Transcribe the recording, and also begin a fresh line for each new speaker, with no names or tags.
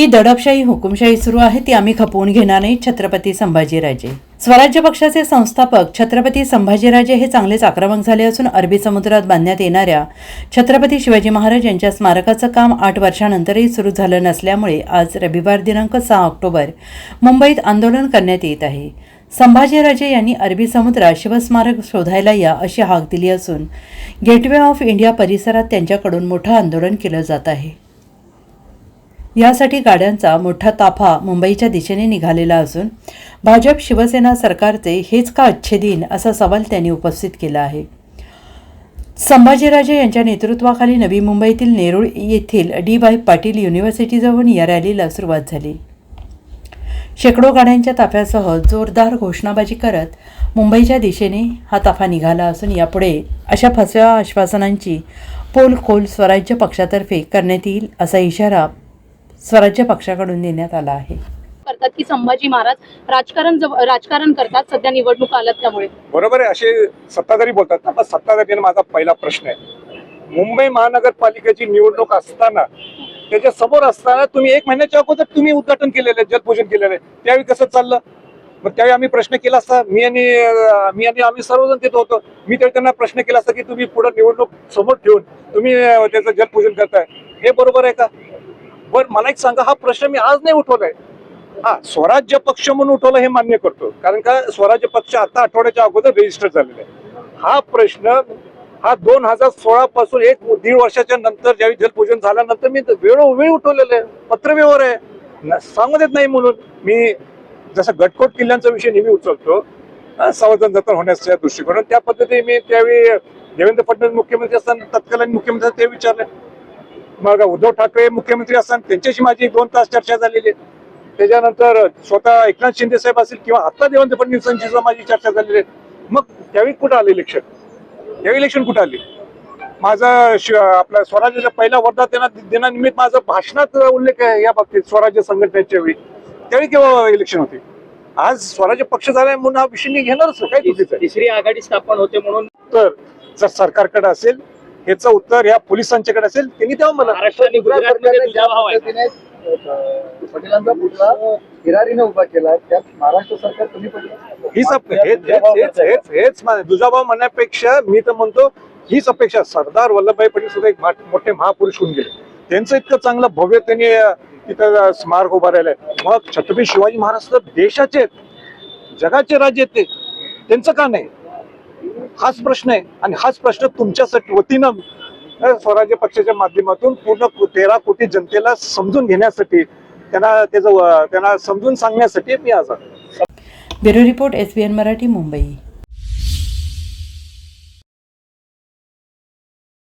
ही दडपशाही हुकुमशाही सुरू आहे ती आम्ही खपवून घेणार नाही छत्रपती संभाजीराजे. स्वराज्य पक्षाचे संस्थापक छत्रपती संभाजीराजे हे चांगलेच आक्रमक झाले असून अरबी समुद्रात बांधण्यात येणाऱ्या छत्रपती शिवाजी महाराज यांच्या स्मारकाचं काम आठ वर्षानंतरही सुरू झालं नसल्यामुळे आज रविवार दिनांक सहा ऑक्टोबर मुंबईत आंदोलन करण्यात येत आहे. संभाजीराजे यांनी अरबी समुद्रात शिवस्मारक शोधायला या अशी हाक दिली असून गेटवे ऑफ इंडिया परिसरात त्यांच्याकडून मोठं आंदोलन केलं जात आहे. यासाठी गाड्यांचा मोठा ताफा मुंबईच्या दिशेने निघालेला असून भाजप शिवसेना सरकारचे हेच का अच्छे दिन असा सवाल त्यांनी उपस्थित केला आहे. संभाजीराजे यांच्या नेतृत्वाखाली नवी मुंबईतील नेरूळ येथील डी वाय पाटील युनिव्हर्सिटीजवळून या रॅलीला सुरुवात झाली. शेकडो गाड्यांच्या ताफ्यासह जोरदार घोषणाबाजी करत मुंबईच्या दिशेने हा ताफा निघाला असून यापुढे अशा फसव्या आश्वासनांची पोलखोल स्वराज्य पक्षातर्फे करण्यात येईल असा इशारा स्वराज्य पक्षाकडून देण्यात आला आहे.
करतात की संभाजी महाराज राजकारण राजकारण करतात सध्या निवडणूक आल्यात त्यामुळे.
बरोबर आहे असे सत्ताधारी बोलतात ना पण सत्ताधारी माझा पहिला प्रश्न आहे. मुंबई महानगरपालिकेची निवडणूक असताना त्याच्यासमोर असताना तुम्ही एक महिन्याच्या अगोदर तुम्ही उद्घाटन केलेलं आहे जलपूजन केलेलं आहे. त्यावेळी कसं चाललं? मग त्यावेळी आम्ही प्रश्न केला असता मी आणि मी आणि आम्ही सर्वजण तिथं होतो. मी त्यावेळी त्यांना प्रश्न केला असता की तुम्ही पुढे निवडणूक समोर ठेवून तुम्ही त्याचं जलपूजन करताय. हे बरोबर आहे का? बर मला एक सांगा हा प्रश्न मी आज नाही उठवलाय. हा स्वराज्य पक्ष म्हणून उठवलं हे मान्य करतो. कारण का स्वराज्य पक्ष आता आठवड्याच्या अगोदर रजिस्टर झालेला आहे. हा प्रश्न हा दोन हजार सोळा पासून एक दीड वर्षाच्या नंतर ज्यावेळी जलपूजन झाल्यानंतर मी वेळोवेळी उठवलेलं आहे. पत्रव्यवहार आहे. न- सांगू देत नाही म्हणून. मी जसं गटकोट किल्ल्यांचा विषय नेहमी उचलतो संवर्धन जतन होण्याच्या दृष्टिकोनात त्या पद्धतीने मी त्यावेळी देवेंद्र फडणवीस मुख्यमंत्री असताना तत्कालीन मुख्यमंत्री ते विचारले. मग उद्धव ठाकरे मुख्यमंत्री असताना त्यांच्याशी माझी दोन तास चर्चा झालेली आहे. त्याच्यानंतर स्वतः एकनाथ शिंदे साहेब असतील किंवा आता देवेंद्र फडणवीसांची माझी चर्चा झालेली आहे. मग त्यावेळी कुठं आलं इलेक्शन त्यावेळी इलेक्शन कुठं आली? माझा आपला स्वराज्याच्या पहिल्या वर्धात दिना दिनानिमित्त माझा भाषणात उल्लेख आहे या बाबतीत स्वराज्य संघटनेच्या वेळी. त्यावेळी केव्हा इलेक्शन होते? आज स्वराज्य पक्ष झालाय म्हणून हा विषय मी घेणारच. काय
तिसरी आघाडी स्थापन होते म्हणून
उत्तर जर सरकारकडे असेल ह्याचं उत्तर या पोलिसांच्याकडे असेल त्यांनी तेव्हा मला
अ, पटेलांचा पुतळा हिरारीने उभा केला. त्यात महाराष्ट्र सरकार कमी पडलं.
हीच हेच दुजाभाव म्हणण्यापेक्षा मी तर म्हणतो हीच अपेक्षा सरदार वल्लभभाई पटेल सुद्धा एक मोठे महापुरुष होऊन गेले. त्यांचं इतकं चांगलं भव्य त्यांनी तिथं स्मारक उभा राहिलंय. मग छत्रपती शिवाजी महाराज देशाचे आहेत. जगाचे राज्य आहेत ते. त्यांचं का नाही? हाच प्रश्न आहे. आणि हाच प्रश्न तुमच्यासाठी वतीनं स्वराज्य पक्षाच्या माध्यमातून पूर्ण तेरा कोटी जनतेला समजून घेण्यासाठी त्यांना त्याचं त्यांना समजून सांगण्यासाठी मी आज
bureau report S N Marathi Mumbai.